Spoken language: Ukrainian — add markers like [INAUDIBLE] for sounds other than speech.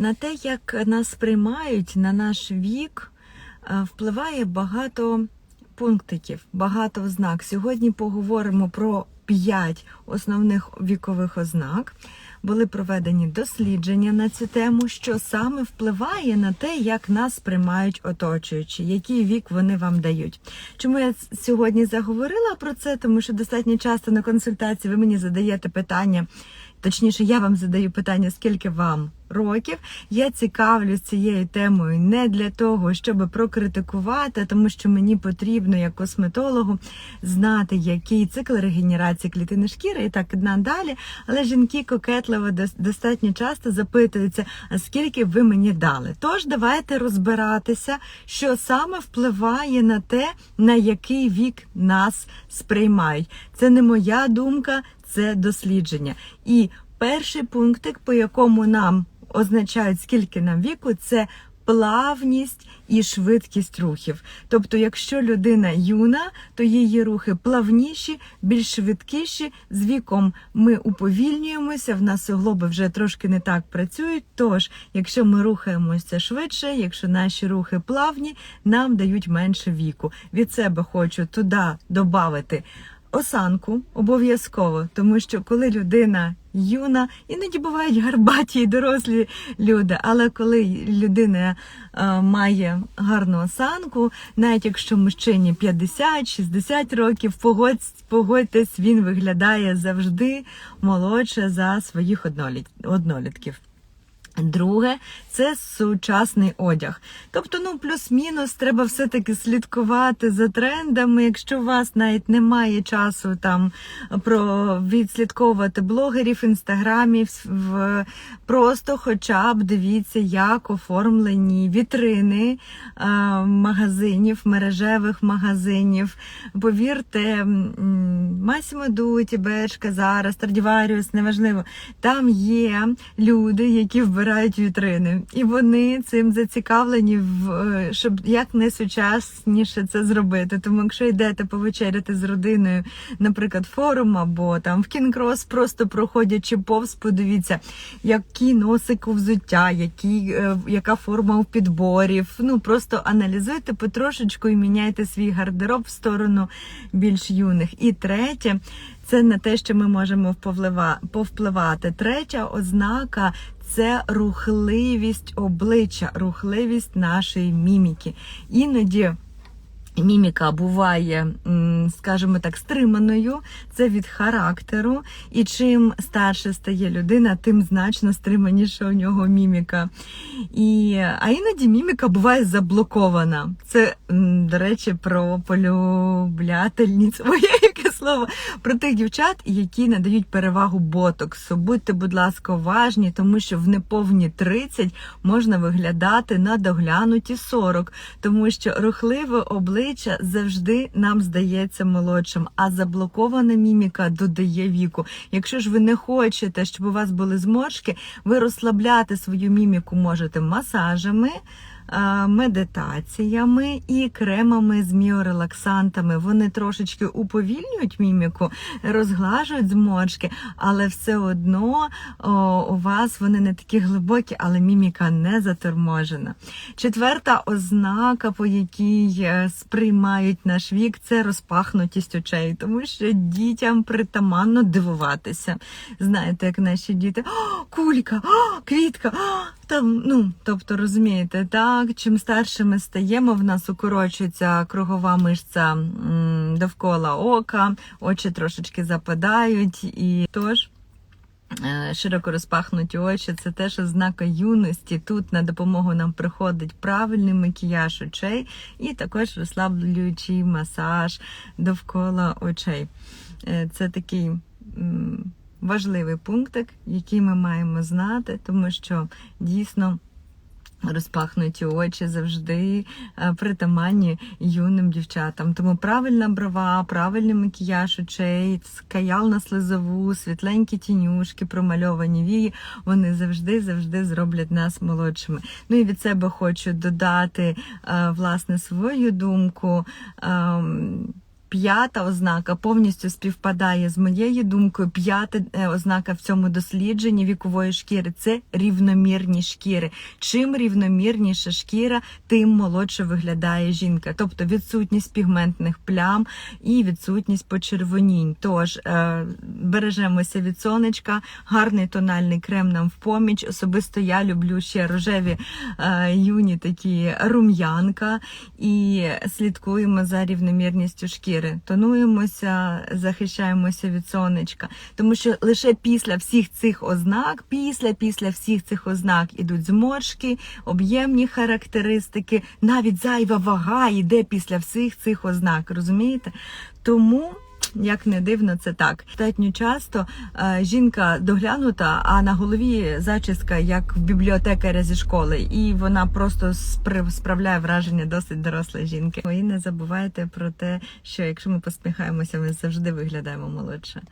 На те, як нас сприймають на наш вік, е, впливає багато пунктиків, багато ознак. Сьогодні поговоримо про п'ять основних вікових ознак. Були проведені дослідження на цю тему, що саме впливає на те, як нас сприймають оточуючі, який вік вони вам дають. Чому я сьогодні заговорила про це? Тому що достатньо часто на консультації ви мені задаєте питання. Точніше, я вам задаю питання, скільки вам років. Я цікавлюсь цією темою не для того, щоб прокритикувати, тому що мені потрібно як косметологу знати, який цикл регенерації клітини шкіри і так надалі. Але жінки кокетливо достатньо часто запитуються, а скільки ви мені дали. Тож давайте розбиратися, що саме впливає на те, на який вік нас сприймають. Це не моя думка, це дослідження. І перший пунктик, по якому нам означають, скільки нам віку, це плавність і швидкість рухів. Тобто, якщо людина юна, то її рухи плавніші, більш швидкіші. З віком ми уповільнюємося, в нас суглоби вже трошки не так працюють. Тож, якщо ми рухаємося швидше, якщо наші рухи плавні, нам дають менше віку. Від себе хочу туди додати осанку обов'язково, тому що коли людина юна, іноді бувають гарбаті і дорослі люди, але коли людина е, має гарну осанку, навіть якщо мужчині 50-60 років, погодь- погодьтесь, він виглядає завжди молодше за своїх одноліт- однолітків. Друге, це сучасний одяг. Тобто, ну плюс-мінус, треба все-таки слідкувати за трендами. Якщо у вас навіть немає часу там про відслідковувати блогерів, інстаграмів, в просто хоча б дивіться, як оформлені вітрини е, магазинів, мережевих магазинів. Повірте, Масімо Дуті, Бершка, зараз, Страдіваріус, неважливо. Там є люди, які вбирають вітрини, і вони цим зацікавлені, в е, щоб як найсучасніше це зробити. Тому, якщо йдете повечеряти з родиною, наприклад, форум або там в кінкрос, просто проходячи повз, подивіться, який носик у взуття, які, е, яка форма у підборів. Ну просто аналізуйте потрошечку і міняйте свій гардероб в сторону більш юних. І третє. Це не те, що ми можемо вповлива- повпливати. Третя ознака це рухливість обличчя, рухливість нашої міміки. Іноді міміка буває, скажімо так, стриманою. Це від характеру. І чим старше стає людина, тим значно стриманіша у нього міміка. І, а іноді міміка буває заблокована. Це, до речі, про полюблятельниць. [LAUGHS] Моє яке слово про тих дівчат, які надають перевагу ботоксу. Будьте, будь ласка, уважні, тому що в неповні 30 можна виглядати на доглянуті 40, тому що рухливе обличчя завжди нам здається молодшим, а заблокована міміка додає віку. Якщо ж ви не хочете, щоб у вас були зморшки, ви розслабляти свою міміку можете масажами. Е, Медитаціями і кремами з міорелаксантами. Вони трошечки уповільнюють міміку, розглажують зморшки, але все одно о, у вас вони не такі глибокі, але міміка не заторможена. Четверта ознака, по якій е, сприймають наш вік, це розпахнутість очей, тому що дітям притаманно дивуватися. Знаєте, як наші діти «О, кулька, о, квітка, о, там, ну, тобто, розумієте, так, чим старше ми стаємо, в нас укорочується кругова мишця довкола ока, очі трошечки западають, і тож. е, Широко розпахнуті очі це теж ознака юності. Тут на допомогу нам приходить правильний макіяж очей і також розслаблюючий масаж довкола очей. Е, Це такий важливий пунктик, який ми маємо знати, тому що дійсно. Розпахнуті очі завжди е, притаманні юним дівчатам. Тому правильна брова, правильний макіяж очей, скаял на слизову, світленькі тінюшки, промальовані вії, вони завжди завжди зроблять нас молодшими. Ну і від себе хочу додати е, власне свою думку. П'ята ознака повністю співпадає з моєю думкою. П'ята е, ознака в цьому дослідженні вікової шкіри це рівномірні шкіри. Чим рівномірніша шкіра, тим молодше виглядає жінка, тобто відсутність пігментних плям і відсутність почервонінь. Тож е, бережемося від сонечка, гарний тональний крем нам в поміч. Особисто я люблю ще рожеві е, юні такі рум'янка і слідкуємо за рівномірністю шкіри. Тонуємося, захищаємося від сонечка, тому що лише після всіх цих ознак, після після всіх цих ознак ідуть зморшки, об'ємні характеристики, навіть зайва вага йде після всіх цих ознак. Розумієте? Тому. Як не дивно, це так. Достатньо часто е, жінка доглянута, а на голові зачіска, як в бібліотекаря зі школи, і вона просто справляє враження досить дорослої жінки. І не забувайте про те, що якщо ми посміхаємося, ми завжди виглядаємо молодше.